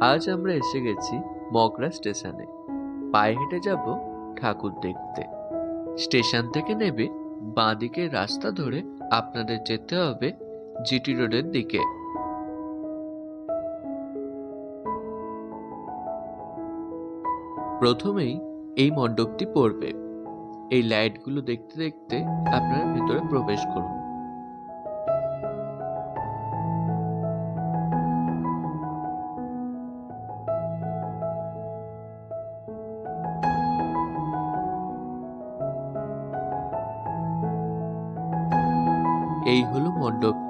আজ আমরা এসে গেছি মগরা স্টেশনে। পায়ে হেঁটে যাব ঠাকুর দেখতে। স্টেশন থেকে নেবে বাঁদিকের রাস্তা ধরে আপনাদের যেতে হবে জিটি রোডের দিকে। প্রথমেই এই মণ্ডপটি পড়বে। এই লাইটগুলো দেখতে দেখতে আপনারা ভিতরে প্রবেশ করুন। এই হলো মণ্ডপটি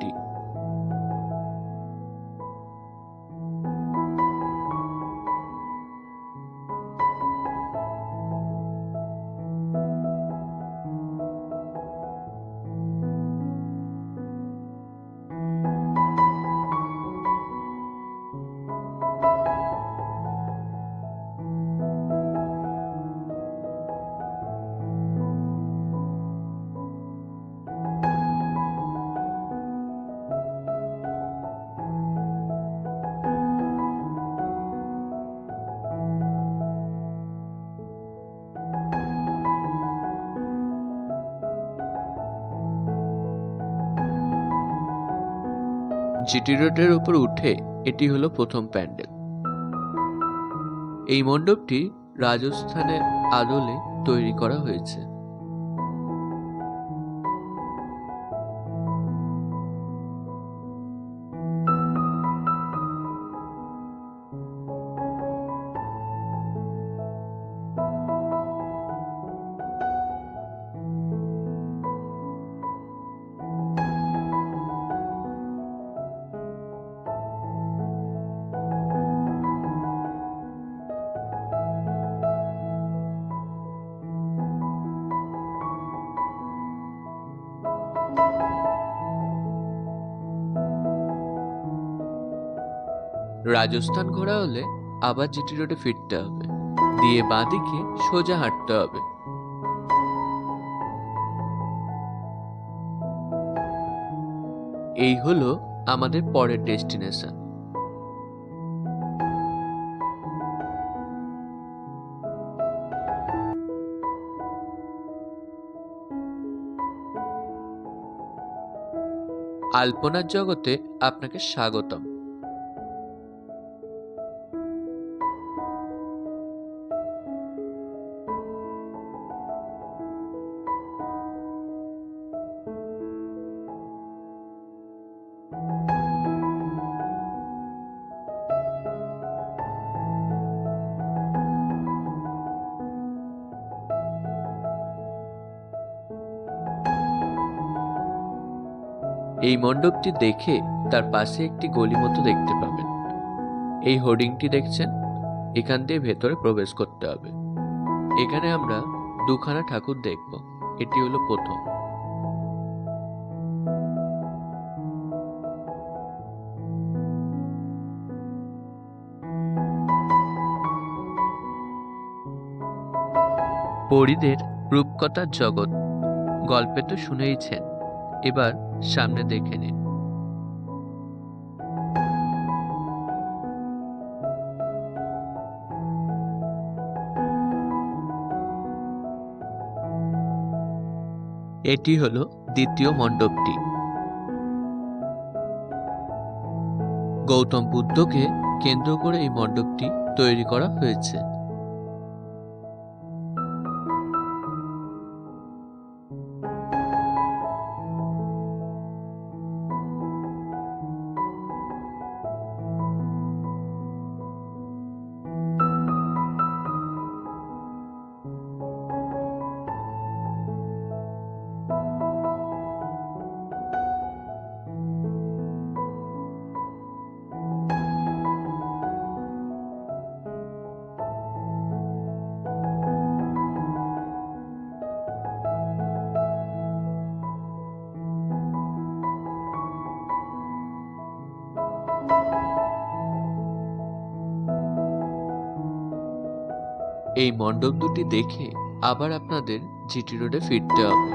জিটি রোডের উপর উঠে এটি হলো প্রথম প্যান্ডেল। এই মণ্ডপটি রাজস্থানের আদলে তৈরি করা হয়েছে। রাজস্থান ঘোরা হলে আবার জিটি রোডে ফিরতে হবে। দিয়ে বাঁদিকে সোজা হাঁটতে হবে। এই হলো আমাদের পরের ডেস্টিনেশন। আলপনার জগতে আপনাকে স্বাগতম। এই মণ্ডপটি দেখে তার পাশে একটি গলি মতো দেখতে পাবেন। এই হোর্ডিংটি দেখছেন, এখান দিয়ে ভেতরে প্রবেশ করতে হবে। এখানে আমরা দুখানা ঠাকুর দেখব, এটি হলো প্রথম। পরিদের রূপকথার জগৎ, গল্পে তো শুনেইছেন। এবার সামনে দেখে নিন। এটি হলো দ্বিতীয় মণ্ডপটি। গৌতম বুদ্ধকে কেন্দ্র করে এই মণ্ডপটি তৈরি করা হয়েছে। এই মণ্ডপ দুটি দেখে আবার আপনাদের জিটি রোডে ফিরতে হবে।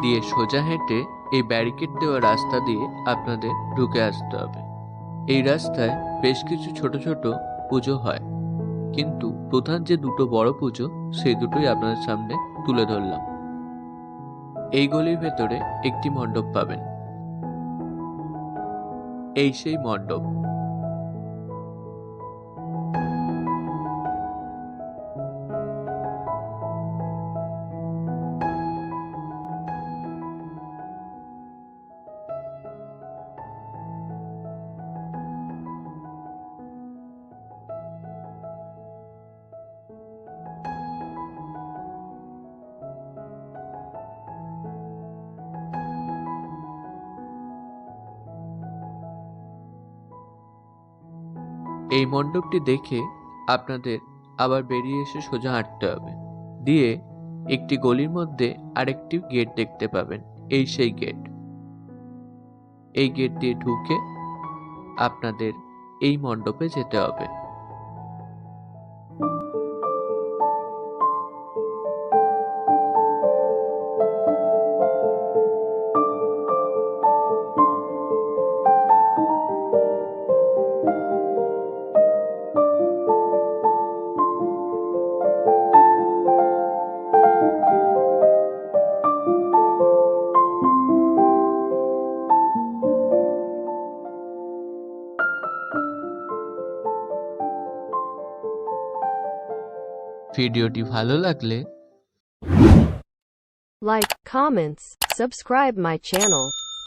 দিয়ে সোজা হেঁটে এই ব্যারিকেড দেওয়া রাস্তা দিয়ে আপনাদের ঢুকে আসতে হবে। এই রাস্তায় বেশ কিছু ছোট ছোট পুজো হয়। কিন্তু প্রধান যে দুটো বড় পুজো সেই দুটোই আপনাদের সামনে তুলে ধরলাম। এই গলির ভেতরে একটি মণ্ডপ পাবেন। এই সেই মণ্ডপ। এই মণ্ডপটি দেখে আপনাদের আবার বেরিয়ে এসে সোজা হাঁটতে হবে। দিয়ে একটি গলির মধ্যে আরেকটি গেট দেখতে পাবেন, এই সেই গেট। এই গেট দিয়ে ঢুকে আপনাদের এই মণ্ডপে যেতে হবে। ভিডিওটি ভালো লাগলে Like, comments, subscribe my channel.